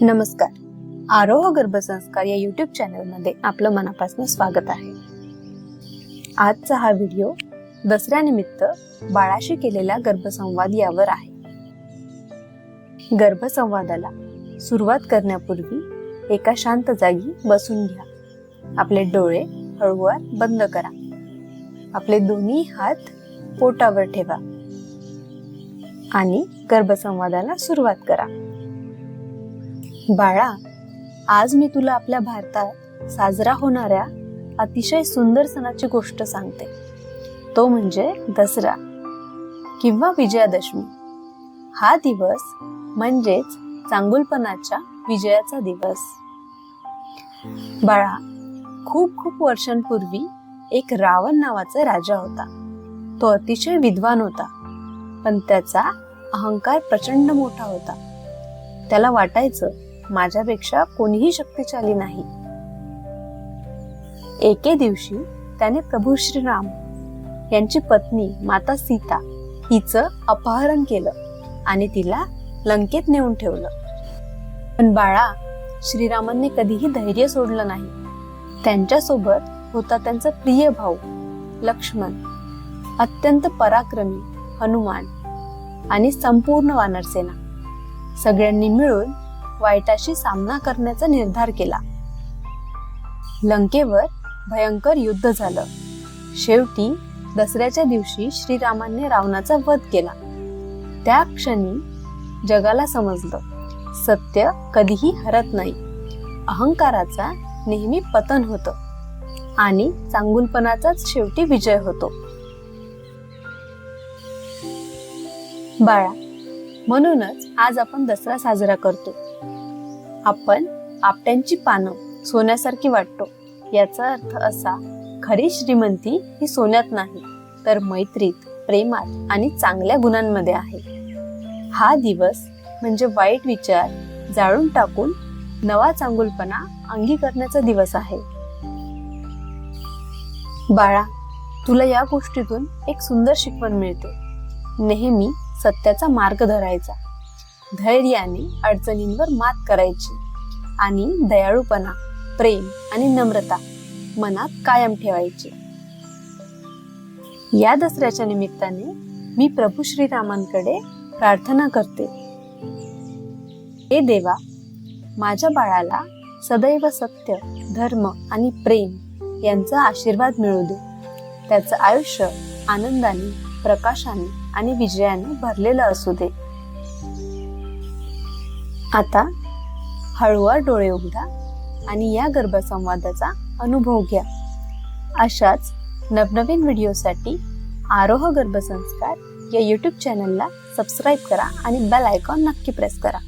नमस्कार. आरोह गर्भसंस्कार या युट्यूब चॅनलमध्ये आपलं मनापासून स्वागत आहे. आजचा हा व्हिडिओ दसऱ्यानिमित्त बाळाशी केलेला गर्भसंवाद यावर आहे. गर्भसंवादाला सुरुवात करण्यापूर्वी एका शांत जागी बसून घ्या. आपले डोळे हळूवार बंद करा. आपले दोन्ही हात पोटावर ठेवा. आणि गर्भसंवादाला सुरुवात करा. बाळा आज मी तुला आपल्या भारतात साजरा होणाऱ्या अतिशय सुंदर सणाची गोष्ट सांगते. तो म्हणजे दसरा किंवा विजयादशमी. हा दिवस म्हणजेच चांगुलपणाच्या विजयाचा दिवस. बाळा खूप खूप वर्षांपूर्वी एक रावण नावाचा राजा होता. तो अतिशय विद्वान होता पण त्याचा अहंकार प्रचंड मोठा होता. त्याला वाटायचं माझ्यापेक्षा कोणीही शक्तिशाली नाही. एके दिवशी त्याने प्रभू श्रीराम यांची पत्नी माता सीता हिचं अपहरण केलं आणि तिला लंकेत नेऊन ठेवलं. पण बाळा श्रीरामांनी कधीही धैर्य सोडलं नाही. त्यांच्यासोबत होता त्यांचा प्रिय भाऊ लक्ष्मण अत्यंत पराक्रमी हनुमान आणि संपूर्ण वानरसेना. सगळ्यांनी मिळून वाईटाशी सामना करण्याचा निर्धार केला. लंकेवर भयंकर युद्ध झालं. शेवटी दसऱ्याच्या दिवशी श्रीरामाने रावणाचा वध केला. त्या क्षणी जगाला समजलं सत्य कधीही हरत नाही. अहंकाराचा नेहमी पतन होतं आणि चांगुलपणाचाच शेवटी विजय होतो. बाळा म्हणूनच आज आपण दसरा साजरा करतो. आपण आपट्यांची पानं सोन्यासारखी वाटतो. याचा अर्थ असा खरी श्रीमंती ही सोन्यात नाही तर मैत्रीत प्रेमात आणि चांगल्या गुणांमध्ये आहे. हा दिवस म्हणजे वाईट विचार जाळून टाकून नवा चांगुलपणा अंगी करण्याचा दिवस आहे. बाळा तुला या गोष्टीतून एक सुंदर शिकवण मिळते. नेहमी सत्याचा मार्ग धरायचा. धैर्याने अडचणींवर मात करायची आणि दयाळूपणा प्रेम आणि नम्रता मनात कायम ठेवायची. या दसऱ्याच्या निमित्ताने मी प्रभू श्रीरामांकडे प्रार्थना करते. हे देवा माझ्या बाळाला सदैव सत्य धर्म आणि प्रेम यांचा आशीर्वाद मिळू दे. त्याचं आयुष्य आनंदाने प्रकाशाने आणि विजयाने भरलेलं असू दे. आता हळूवार डोळे उघडा आणि या गर्भसंवादाचा अनुभव घ्या. अशाच नवनवीन व्हिडिओसाठी आरोह गर्भसंस्कार या यूट्यूब चॅनलला सबस्क्राईब करा आणि बेल आयकॉन नक्की प्रेस करा.